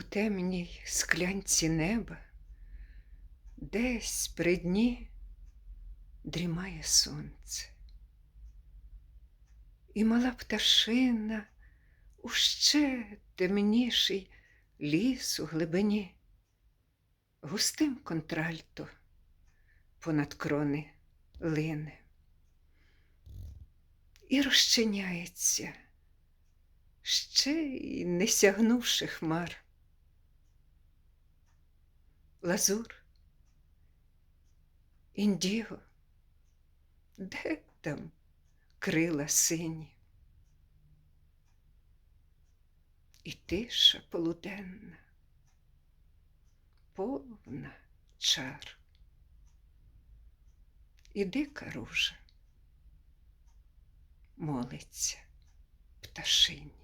у темній склянці неба, десь при дні дрімає сонце. І мала пташина у ще темніший ліс у глибині, густим контральто понад крони лине. І розчиняється, ще й не сягнувши хмар. Лазур, індіго, де там крила сині? І тиша полуденна, повна чар. І дика ружа молиться пташині.